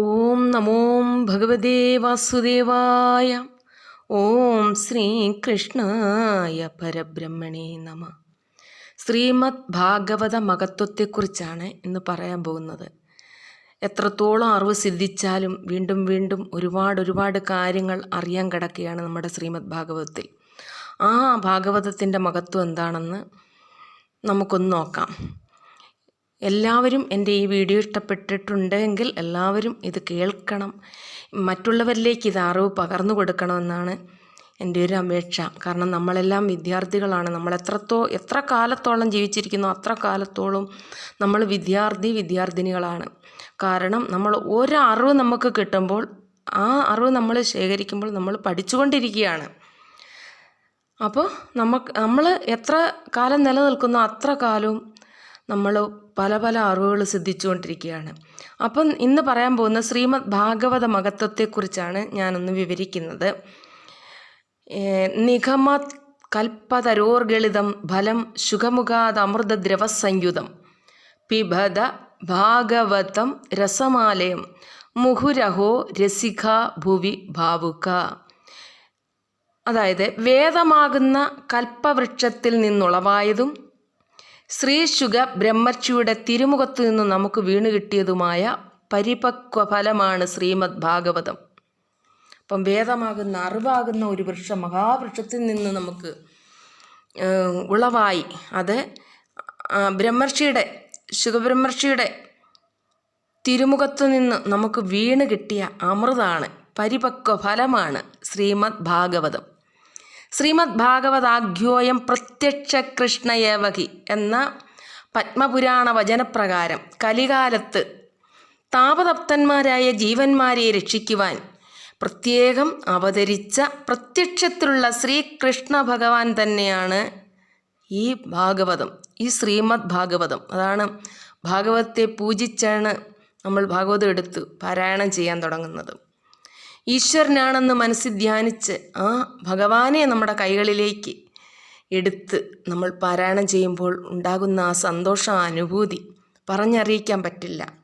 ഓം നമോ ഭഗവതേ വാസുദേവായ. ഓം ശ്രീകൃഷ്ണായ പരബ്രഹ്മണേ നമ. ശ്രീമദ് ഭാഗവത മഹത്വത്തെക്കുറിച്ചാണ് ഇന്ന് പറയാൻ പോകുന്നത്. എത്രത്തോളം അറിവ് സിദ്ധിച്ചാലും വീണ്ടും വീണ്ടും ഒരുപാട് ഒരുപാട് കാര്യങ്ങൾ അറിയാൻ കിടക്കുകയാണ് നമ്മുടെ ശ്രീമദ് ഭാഗവതത്തിൽ ആ ഭാഗവതത്തിന്റെ മഹത്വം എന്താണെന്ന് നമുക്കൊന്ന് നോക്കാം. എല്ലാവരും എന്റെ ഈ വീഡിയോ ഇഷ്ടപ്പെട്ടിട്ടുണ്ടെങ്കിൽ എല്ലാവരും ഇത് കേൾക്കണം. മറ്റുള്ളവരിലേക്ക് ഇത് അറിവ് പകർന്നു കൊടുക്കണമെന്നാണ് എന്റെ ഒരു അപേക്ഷ. കാരണം നമ്മളെല്ലാം വിദ്യാർത്ഥികളാണ്. നമ്മൾ എത്രത്തോ എത്ര കാലത്തോളം ജീവിച്ചിരിക്കുന്നു അത്ര കാലത്തോളം നമ്മൾ വിദ്യാർത്ഥി വിദ്യാർത്ഥിനികളാണ്. കാരണം നമ്മൾ ഒരറിവ് നമുക്ക് കിട്ടുമ്പോൾ ആ അറിവ് നമ്മൾ ശേഖരിക്കുമ്പോൾ നമ്മൾ പഠിച്ചുകൊണ്ടിരിക്കുകയാണ്. അപ്പോൾ നമുക്ക് നമ്മൾ എത്ര കാലം നിലനിൽക്കുന്നോ അത്ര കാലവും നമ്മൾ പല പല അറിവുകൾ സിദ്ധിച്ചുകൊണ്ടിരിക്കുകയാണ്. അപ്പം ഇന്ന് പറയാൻ പോകുന്ന ശ്രീമദ് ഭാഗവത മഹത്വത്തെക്കുറിച്ചാണ് ഞാനൊന്ന് വിവരിക്കുന്നത്. നിഗമത് കൽപ്പതരോർഗളിതം ഫലം ശുഖമുഖാദമൃതദ്രവസംയുതം പിബത ഭാഗവതം രസമാലയം. മുഹുരഹോ രസിക ഭുവി ഭാവുക. അതായത് വേദമാകുന്ന കൽപ്പവൃക്ഷത്തിൽ നിന്നുളവായതും ശ്രീശുഖ ബ്രഹ്മർഷിയുടെ തിരുമുഖത്തു നിന്ന് നമുക്ക് വീണ് കിട്ടിയതുമായ പരിപക്വ ഫലമാണ് ശ്രീമദ് ഭാഗവതം. അപ്പം വേദമാകുന്ന അറിവാകുന്ന ഒരു വൃക്ഷം മഹാവൃക്ഷത്തിൽ നിന്ന് നമുക്ക് ഉളവായി. അത് ബ്രഹ്മർഷിയുടെ ശുഖബ്രഹ്മർഷിയുടെ തിരുമുഖത്തു നിന്ന് നമുക്ക് വീണ് കിട്ടിയ അമൃതാണ് പരിപക്വ ഫലമാണ് ശ്രീമദ് ഭാഗവതം. ശ്രീമദ് ഭാഗവതാഖ്യോയം പ്രത്യക്ഷ കൃഷ്ണയേവകി എന്ന പത്മപുരാണ വചനപ്രകാരം കലികാലത്ത് താപതപ്തന്മാരായ ജീവന്മാരെ രക്ഷിക്കുവാൻ പ്രത്യേകം അവതരിച്ച പ്രത്യക്ഷത്തിലുള്ള ശ്രീകൃഷ്ണ ഭഗവാൻ തന്നെയാണ് ഈ ഭാഗവതം ഈ ശ്രീമദ് ഭാഗവതം അതാണ് ഭാഗവത്തെ പൂജിച്ചാണ് നമ്മൾ ഭാഗവതം എടുത്ത് പാരായണം ചെയ്യാൻ തുടങ്ങുന്നത്. ഈശ്വരനാണെന്ന് മനസ്സിൽ ധ്യാനിച്ച് ആ ഭഗവാനെ നമ്മുടെ കൈകളിലേക്ക് എടുത്ത് നമ്മൾ പാരായണം ചെയ്യുമ്പോൾ ഉണ്ടാകുന്ന ആ സന്തോഷം അനുഭൂതി പറഞ്ഞറിയിക്കാൻ പറ്റില്ല.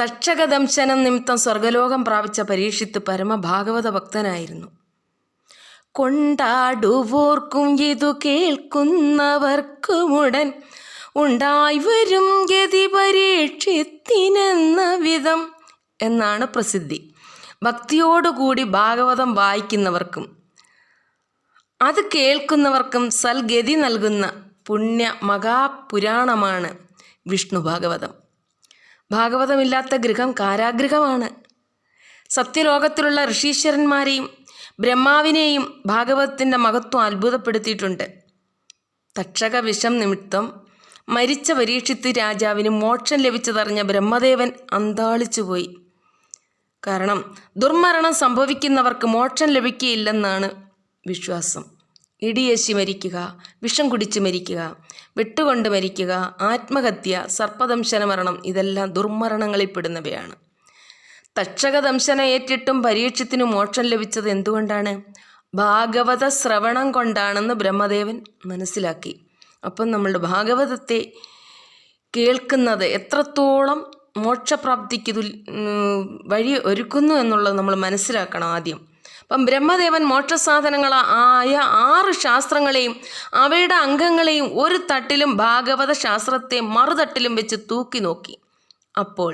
തക്ഷകദംശനം നിമിത്തം സ്വർഗലോകം പ്രാപിച്ച പരീക്ഷിത്ത് പരമഭാഗവത ഭക്തനായിരുന്നു. കൊണ്ടാടുവോർക്കും ഇതു കേൾക്കുന്നവർക്കുമുടൻ ഉണ്ടായി വരും ഗതി പരീക്ഷിത്തിനെന്ന വിധം എന്നാണ് പ്രസിദ്ധി. ഭക്തിയോടുകൂടി ഭാഗവതം വായിക്കുന്നവർക്കും അത് കേൾക്കുന്നവർക്കും സൽഗതി നൽകുന്ന പുണ്യ മഹാപുരാണമാണ് വിഷ്ണു ഭാഗവതം. ഭാഗവതമില്ലാത്ത ഗൃഹം കാരാഗൃഹമാണ്. സത്യലോകത്തിലുള്ള ഋഷീശ്വരന്മാരെയും ബ്രഹ്മാവിനെയും ഭാഗവതത്തിന്റെ മഹത്വം അത്ഭുതപ്പെടുത്തിയിട്ടുണ്ട്. തക്ഷക വിഷം നിമിത്തം മരിച്ച പരീക്ഷിത്ത് രാജാവിന് മോക്ഷം ലഭിച്ചതറിഞ്ഞ ബ്രഹ്മദേവൻ അന്താളിച്ചുപോയി. കാരണം ദുർമരണം സംഭവിക്കുന്നവർക്ക് മോക്ഷം ലഭിക്കുകയില്ലെന്നാണ് വിശ്വാസം. ഇടിയേശി മരിക്കുക വിഷം കുടിച്ച് മരിക്കുക വെട്ടുകൊണ്ട് മരിക്കുക ആത്മഹത്യ സർപ്പദംശന മരണം ഇതെല്ലാം ദുർമരണങ്ങളിൽപ്പെടുന്നവയാണ്. തക്ഷകദംശന ഏറ്റിട്ടും പരീക്ഷത്തിന് മോക്ഷം ലഭിച്ചത് എന്തുകൊണ്ടാണ്? ഭാഗവത ശ്രവണം കൊണ്ടാണെന്ന് ബ്രഹ്മദേവൻ മനസ്സിലാക്കി. അപ്പം നമ്മളുടെ ഭാഗവതത്തെ കേൾക്കുന്നത് എത്രത്തോളം മോക്ഷപ്രാപ്തിക്ക് തുൽ വഴി ഒരുക്കുന്നു എന്നുള്ളത് നമ്മൾ മനസ്സിലാക്കണം ആദ്യം. അപ്പം ബ്രഹ്മദേവൻ മോക്ഷസാധനങ്ങൾ ആയ ആറ് ശാസ്ത്രങ്ങളെയും അവയുടെ അംഗങ്ങളെയും ഒരു തട്ടിലും ഭാഗവത ശാസ്ത്രത്തെ മറുതട്ടിലും വെച്ച് തൂക്കി നോക്കി. അപ്പോൾ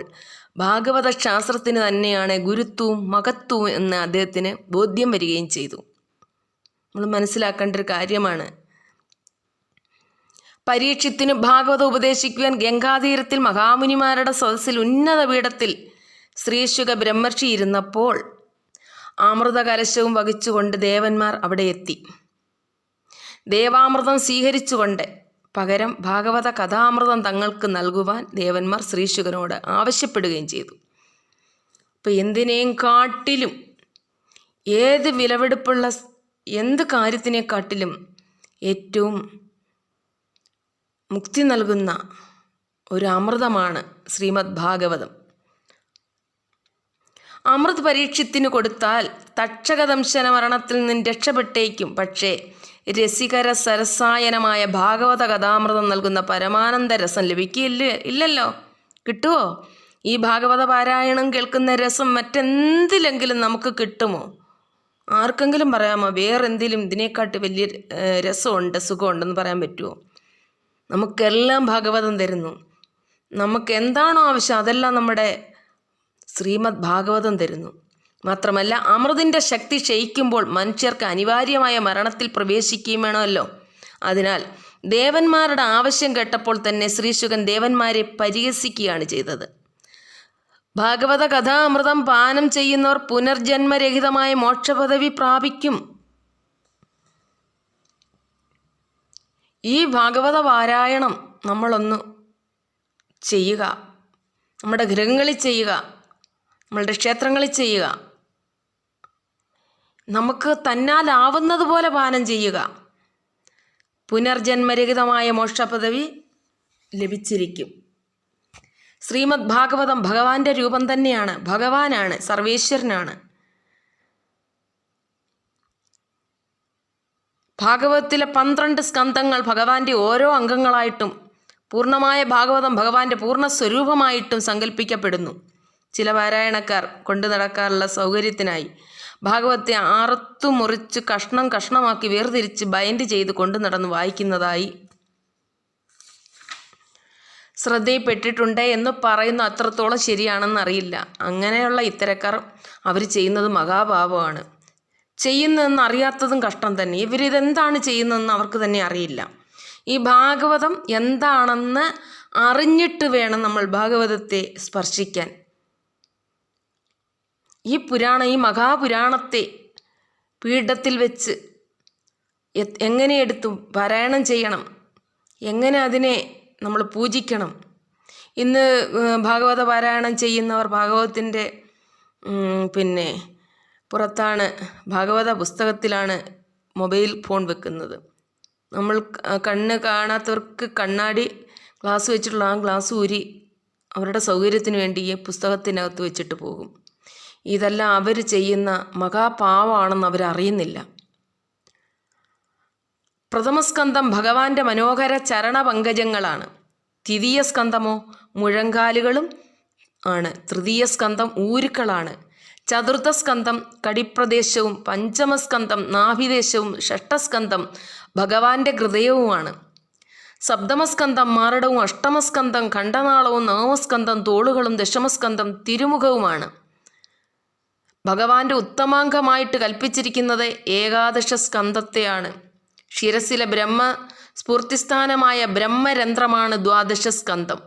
ഭാഗവത ശാസ്ത്രത്തിന് തന്നെയാണ് ഗുരുത്വവും മകത്വവും എന്ന് അദ്ദേഹത്തിന് ബോധ്യം വരികയും ചെയ്തു. നമ്മൾ മനസ്സിലാക്കേണ്ട ഒരു കാര്യമാണ്. പരീക്ഷത്തിന് ഭാഗവത ഉപദേശിക്കുവാൻ ഗംഗാതീരത്തിൽ മഹാമുനിമാരുടെ സദസ്സിൽ ഉന്നത പീഠത്തിൽ ശ്രീശുഖ ബ്രഹ്മർഷി ഇരുന്നപ്പോൾ അമൃത കലശവും വഹിച്ചുകൊണ്ട് ദേവന്മാർ അവിടെ എത്തി. ദേവാമൃതം സ്വീകരിച്ചുകൊണ്ട് പകരം ഭാഗവത കഥാമൃതം തങ്ങൾക്ക് നൽകുവാൻ ദേവന്മാർ ശ്രീശുഖനോട് ആവശ്യപ്പെടുകയും ചെയ്തു. അപ്പോൾ എന്തിനേയും കാട്ടിലും ഏത് വിലവെടുപ്പുള്ള എന്ത് കാര്യത്തിനെക്കാട്ടിലും ഏറ്റവും മുക്തി നൽകുന്ന ഒരു അമൃതമാണ് ശ്രീമദ് ഭാഗവതം. അമൃത് പരീക്ഷത്തിന് കൊടുത്താൽ തക്ഷകദംശന മരണത്തിൽ നിന്ന് രക്ഷപ്പെട്ടേക്കും. പക്ഷേ രസികര സരസായനമായ ഭാഗവത കഥാമൃതം നൽകുന്ന പരമാനന്ദ രസം ലഭിക്കില്ല ഇല്ലല്ലോ? കിട്ടുമോ ഈ ഭാഗവത പാരായണം കേൾക്കുന്ന രസം മറ്റെന്തിലെങ്കിലും നമുക്ക് കിട്ടുമോ? ആർക്കെങ്കിലും പറയാമോ? വേറെന്തെങ്കിലും ഇതിനേക്കാട്ട് വലിയ രസമുണ്ട് സുഖമുണ്ടെന്ന് പറയാൻ പറ്റുമോ നമുക്കെല്ലാം ഭാഗവതം തരുന്നു. നമുക്ക് എന്താണോ ആവശ്യം അതെല്ലാം നമ്മുടെ ശ്രീമദ് ഭാഗവതം തരുന്നു. മാത്രമല്ല അമൃതിന്റെ ശക്തി ക്ഷയിക്കുമ്പോൾ മനുഷ്യർക്ക് അനിവാര്യമായ മരണത്തിൽ പ്രവേശിക്കുകയും വേണമല്ലോ. അതിനാൽ ദേവന്മാരുടെ ആവശ്യം കേട്ടപ്പോൾ തന്നെ ശ്രീശുഖൻ ദേവന്മാരെ പരിഹസിക്കുകയാണ് ചെയ്തത്. ഭാഗവത കഥാമൃതം പാനം ചെയ്യുന്നവർ പുനർജന്മരഹിതമായ മോക്ഷപദവി പ്രാപിക്കും. ഈ ഭാഗവത പാരായണം നമ്മളൊന്ന് ചെയ്യുക. നമ്മുടെ ഗൃഹങ്ങളിൽ ചെയ്യുക. നമ്മളുടെ ക്ഷേത്രങ്ങളിൽ ചെയ്യുക. നമുക്ക് തന്നാലാവുന്നത് പോലെ പാനം ചെയ്യുക. പുനർജന്മരഹിതമായ മോക്ഷപദവി ലഭിച്ചിരിക്കും. ശ്രീമദ് ഭാഗവതം ഭഗവാന്റെ രൂപം തന്നെയാണ്. ഭഗവാനാണ് സർവേശ്വരനാണ്. ഭാഗവതത്തിലെ പന്ത്രണ്ട് സ്കന്ധങ്ങൾ ഭഗവാന്റെ ഓരോ അംഗങ്ങളായിട്ടും പൂർണമായ ഭാഗവതം ഭഗവാന്റെ പൂർണ സ്വരൂപമായിട്ടും സങ്കല്പിക്കപ്പെടുന്നു ചില പാരായണക്കാർ കൊണ്ടു നടക്കാറുള്ള സൗകര്യത്തിനായി ഭാഗവത്തെ അറുത്തു മുറിച്ച് കഷ്ണം കഷ്ണമാക്കി വേർതിരിച്ച് ബൈൻഡ് ചെയ്ത് കൊണ്ടു നടന്ന് വായിക്കുന്നതായി ശ്രദ്ധയിൽപ്പെട്ടിട്ടുണ്ട് എന്ന് പറയുന്ന അത്രത്തോളം ശരിയാണെന്ന് അറിയില്ല അങ്ങനെയുള്ള ഇത്തരക്കാർ അവർ ചെയ്യുന്നത് മഹാപാപമാണ്. ചെയ്യുന്നതെന്ന് അറിയാത്തതും കഷ്ടം തന്നെ. ഇവരിതെന്താണ് ചെയ്യുന്നതെന്ന് അവർക്ക് തന്നെ അറിയില്ല. ഈ ഭാഗവതം എന്താണെന്ന് അറിഞ്ഞിട്ട് വേണം നമ്മൾ ഭാഗവതത്തെ സ്പർശിക്കാൻ. ഈ പുരാണ ഈ മഹാപുരാണത്തെ പീഠത്തിൽ വെച്ച് എങ്ങനെ എടുത്തു പാരായണം ചെയ്യണം? എങ്ങനെ അതിനെ നമ്മൾ പൂജിക്കണം? ഇന്ന് ഭാഗവത പാരായണം ചെയ്യുന്നവർ ഭാഗവതത്തിന്റെ പിന്നെ പുറത്താണ് ഭാഗവത പുസ്തകത്തിലാണ് മൊബൈൽ ഫോൺ വെക്കുന്നത്. നമ്മൾ കണ്ണ് കാണാത്തവർക്ക് കണ്ണാടി ഗ്ലാസ് വെച്ചിട്ടുള്ള ആ ഗ്ലാസ് ഊരി അവരുടെ സൗകര്യത്തിന് വേണ്ടി ഈ പുസ്തകത്തിനകത്ത് വെച്ചിട്ട് പോകും. ഇതെല്ലാം അവർ ചെയ്യുന്ന മഹാപാവമാണെന്ന് അവരറിയുന്നില്ല. പ്രഥമസ്കന്ധം ഭഗവാന്റെ മനോഹര ചരണപങ്കജങ്ങളാണ്. ദ്വിതീയ സ്കന്ധമോ മുഴങ്കാലുകളും ആണ്. തൃതീയ സ്കന്ധം ഊരുക്കളാണ്. ചതുർത്ഥ സ്കന്ധം കടിപ്രദേശവും പഞ്ചമസ്കന്ധം നാഭിദേശവും ഷഷ്ടസ്കന്ധം ഭഗവാന്റെ ഹൃദയവുമാണ്. സപ്തമസ്കന്ധം മാരടവും അഷ്ടമസ്കന്ധം ഖണ്ഡനാളവും നവമസ്കന്ധം തോളുകളും ദശമസ്കന്ധം തിരുമുഖവുമാണ്. ഭഗവാന്റെ ഉത്തമാംഗമായിട്ട് കൽപ്പിച്ചിരിക്കുന്നത് ഏകാദശ സ്കന്ധത്തെയാണ് ശിരസിലെ ബ്രഹ്മ സ്ഫൂർത്തിസ്ഥാനമായ ബ്രഹ്മരന്ധ്രമാണ് ദ്വാദശ സ്കന്ധം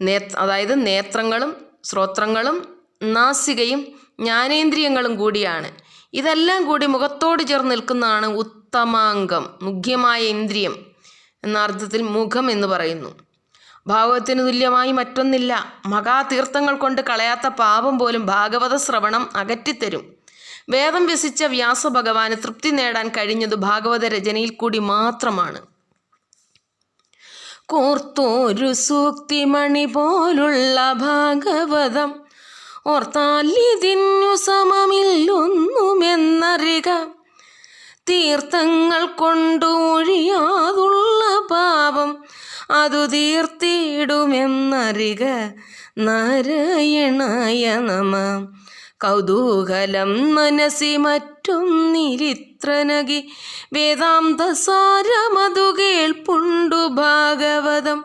നേ അതായത് നേത്രങ്ങളും ശ്രോത്രങ്ങളും നാസികയും ജ്ഞാനേന്ദ്രിയങ്ങളും കൂടിയാണ്. ഇതെല്ലാം കൂടി മുഖത്തോട് ചേർന്ന് നിൽക്കുന്നതാണ് ഉത്തമാംഗം മുഖ്യമായ ഇന്ദ്രിയം എന്ന അർത്ഥത്തിൽ മുഖം എന്ന് പറയുന്നു. ഭാഗവത്തിന് തുല്യമായി മറ്റൊന്നില്ല. മഹാതീർത്ഥങ്ങൾ കൊണ്ട് കളയാത്ത പാപം പോലും ഭാഗവത ശ്രവണം അകറ്റിത്തരും. വേദം വ്യസിച്ച വ്യാസ ഭഗവാന് തൃപ്തി നേടാൻ കഴിഞ്ഞത് ഭാഗവത രചനയിൽ കൂടി മാത്രമാണ്. കോർത്തോരു സൂക്തിമണി പോലുള്ള ഭാഗവതം ഓർത്താലിതിന്നു സമമില്ലൊന്നുമെന്നറിക. തീർത്ഥങ്ങൾ കൊണ്ടു ഒഴിയാതുള്ള പാപം അതു തീർത്തിടുമെന്നറിക. നാരായണായ നമ. കൗതൂഹലം മനസി മറ്റൊന്നിരിത്രനകി വേദാന്തസാരമതു വേദാന്ത സാരമതു കേൾപ്പുണ്ടു ഭാഗവതം.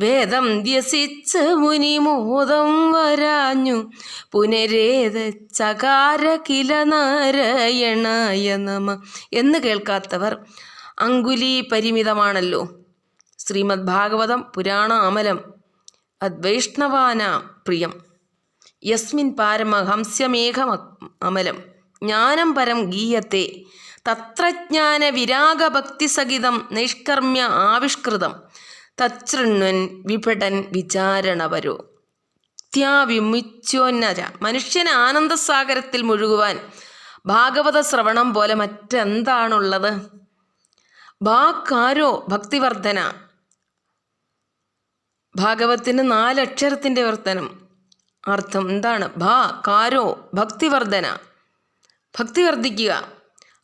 വേദം വ്യസിച്ച മുനിമോദം വരാഞ്ഞു. പുനരേത ചകാര കില നാരായണായ നമ. എന്ന് കേൾക്കാത്തവർ അങ്കുലി പരിമിതമാണല്ലോ. ശ്രീമദ് ഭാഗവതം പുരാണ അമലം അദ്വൈഷ്ണവാന പ്രിയം. യസ്മിൻ പാരമഹംസ്യമേഘ അമലം. ജ്ഞാനം പരം ഗീയത്തെ. തത്രജ്ഞാന വിരാഗഭക്തിസഹിതം നൈഷ്കർമ്മ്യ ആവിഷ്കൃതം. തച്ചൃണ്വൻ വിപടൻ വിചാരണവരോ ത്യാവിമുച്ചോന്നര മനുഷ്യന് ആനന്ദസാഗരത്തിൽ മുഴുകുവാൻ ഭാഗവത ശ്രവണം പോലെ മറ്റെന്താണുള്ളത്? ഭാക്കാരോ ഭക്തിവർദ്ധന? ഭാഗവത്തിന് നാലക്ഷരത്തിന്റെ വർത്തനം അർത്ഥം എന്താണ്? ഭാ കാരോ ഭക്തിവർദ്ധന. ഭക്തി വർദ്ധിക്കുക.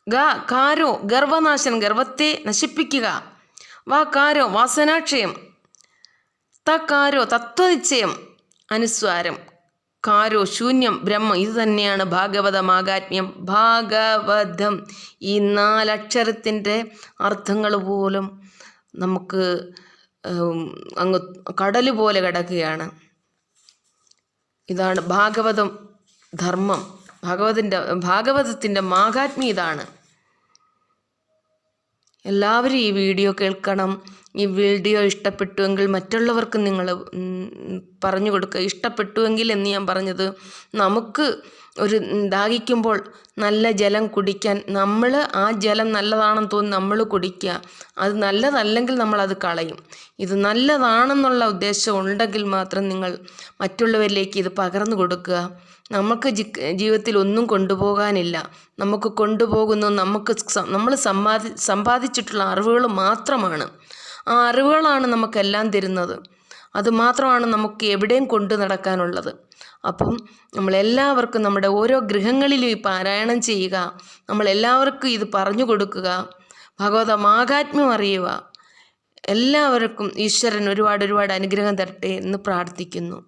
ഗ കാരോ ഗർവനാശൻ ഗർവത്തെ നശിപ്പിക്കുക. വാ കാരോ വാസനാക്ഷയം. തക്കാരോ തത്വനിശ്ചയം. അനുസ്വാരം. കാരോ ശൂന്യം ബ്രഹ്മം. ഇത് തന്നെയാണ് ഭാഗവത മാഗാത്മ്യം ഭാഗവതം. ഈ നാലക്ഷരത്തിന്റെ അർത്ഥങ്ങൾ പോലും നമുക്ക് അങ്ങ് കടൽ പോലെ കിടക്കുകയാണ്. ഇതാണ് ഭാഗവതം ധർമ്മം. ഭാഗവതിന്റെ ഭാഗവതത്തിന്റെ മാഹാത്മ്യം ഇതാണ്. എല്ലാവരും ഈ വീഡിയോ കേൾക്കണം. ഈ വീഡിയോ ഇഷ്ടപ്പെട്ടുവെങ്കിൽ മറ്റുള്ളവർക്ക് നിങ്ങൾ പറഞ്ഞു കൊടുക്കുക ഇഷ്ടപ്പെട്ടുവെങ്കിൽ എന്ന് ഞാൻ പറഞ്ഞത് നമുക്ക് ഒരു ദാഹിക്കുമ്പോൾ നല്ല ജലം കുടിക്കാൻ നമ്മൾ ആ ജലം നല്ലതാണെന്ന് തോന്നി നമ്മൾ കുടിക്കുക. അത് നല്ലതല്ലെങ്കിൽ നമ്മളത് കളയും. ഇത് നല്ലതാണെന്നുള്ള ഉദ്ദേശം ഉണ്ടെങ്കിൽ മാത്രം നിങ്ങൾ മറ്റുള്ളവരിലേക്ക് ഇത് പകർന്നു കൊടുക്കുക. നമുക്ക് ജീവിതത്തിൽ ഒന്നും കൊണ്ടുപോകാനില്ല. നമുക്ക് കൊണ്ടുപോകുന്ന നമുക്ക് നമ്മൾ സമ്പാദി സമ്പാദിച്ചിട്ടുള്ള അറിവുകൾ മാത്രമാണ്. ആ അറിവുകളാണ് നമുക്കെല്ലാം തരുന്നത്. അതുമാത്രമാണ് നമുക്ക് എവിടെയും കൊണ്ടു നടക്കാനുള്ളത്. അപ്പം നമ്മളെല്ലാവർക്കും നമ്മുടെ ഓരോ ഗൃഹങ്ങളിലും ഈ പാരായണം ചെയ്യുക നമ്മളെല്ലാവർക്കും ഇത് പറഞ്ഞു കൊടുക്കുക ഭഗവത മാഹാത്മ്യം അറിയുക എല്ലാവർക്കും ഈശ്വരൻ ഒരുപാട് ഒരുപാട് അനുഗ്രഹം തരട്ടെ എന്ന് പ്രാർത്ഥിക്കുന്നു.